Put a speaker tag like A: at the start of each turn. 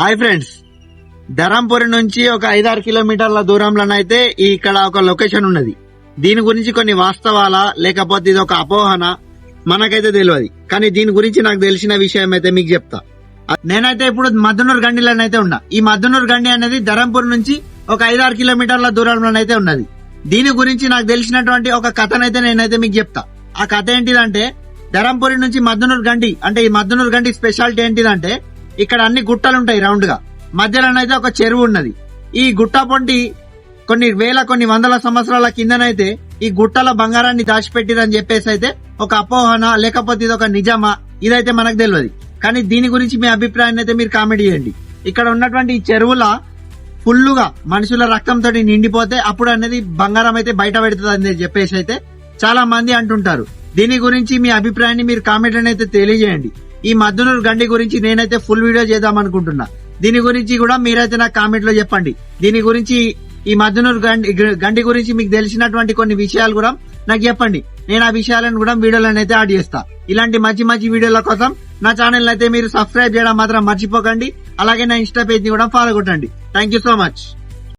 A: Hi friends. Dharampuri నుంచి ఒక ఐదారు కిలోమీటర్ల దూరంలోనైతే ఇక్కడ ఒక లొకేషన్ ఉన్నది. దీని గురించి కొన్ని వాస్తవాల లేకపోతే ఇది ఒక అపోహన మనకైతే తెలియదు కానీ దీని గురించి నాకు తెలిసిన విషయం అయితే మీకు చెప్తా. నేనైతే ఇప్పుడు మద్దనూరు గండిలోనైతే ఉన్నా. ఈ మద్దనూరు గండి అనేది ధరంపూర్ నుంచి ఒక ఐదారు కిలోమీటర్ల దూరంలోనైతే ఉన్నది. దీని గురించి నాకు తెలిసినటువంటి ఒక కథనైతే నేనైతే మీకు చెప్తా. ఆ కథ ఏంటిదంటే ధరంపురి నుంచి మద్దనూరు గండి అంటే ఈ మద్దనూరు గండి స్పెషాలిటీ ఏంటిదంటే ఇక్కడ అన్ని గుట్టలు ఉంటాయి రౌండ్గా. మధ్యలోనైతే ఒక చెరువు ఉన్నది. ఈ గుట్ట పొంటి కొన్ని వేల కొన్ని వందల సంవత్సరాల కిందనైతే ఈ గుట్టల బంగారాన్ని దాచిపెట్టిరని చెప్పేసి అయితే ఒక అపోహన లేకపోతే ఇది ఒక నిజమా? ఇదైతే మనకు తెలియదు కానీ దీని గురించి మీ అభిప్రాయాన్ని అయితే మీరు కామెంట్ చేయండి. ఇక్కడ ఉన్నటువంటి ఈ చెరువుల ఫుల్లుగా మనుషుల రక్తంతో నిండిపోతే అప్పుడు అనేది బంగారం అయితే బయట పెడుతుంది అని చెప్పేసి అయితే చాలా మంది అంటుంటారు. దీని గురించి మీ అభిప్రాయాన్ని మీరు కామెంట్ అయితే తెలియజేయండి. ఈ మద్దనూరు గండి గురించి నేనైతే ఫుల్ వీడియో చేద్దాం అనుకుంటున్నా దీని గురించి కూడా మీరైతే నాకు కామెంట్లో చెప్పండి. దీని గురించి ఈ మద్దనూరు గండి గండి గురించి మీకు తెలిసినటువంటి కొన్ని విషయాలు కూడా నాకు చెప్పండి. నేను ఆ విషయాలను కూడా వీడియోలను అయితే యాడ్ చేస్తా. ఇలాంటి మంచి మంచి వీడియోల కోసం నా ఛానల్ అయితే మీరు సబ్స్క్రైబ్ చేయడం మాత్రం మర్చిపోకండి. అలాగే నా ఇన్స్టా పేజ్ని కూడా ఫాలో కొట్టండి. Thank you so much.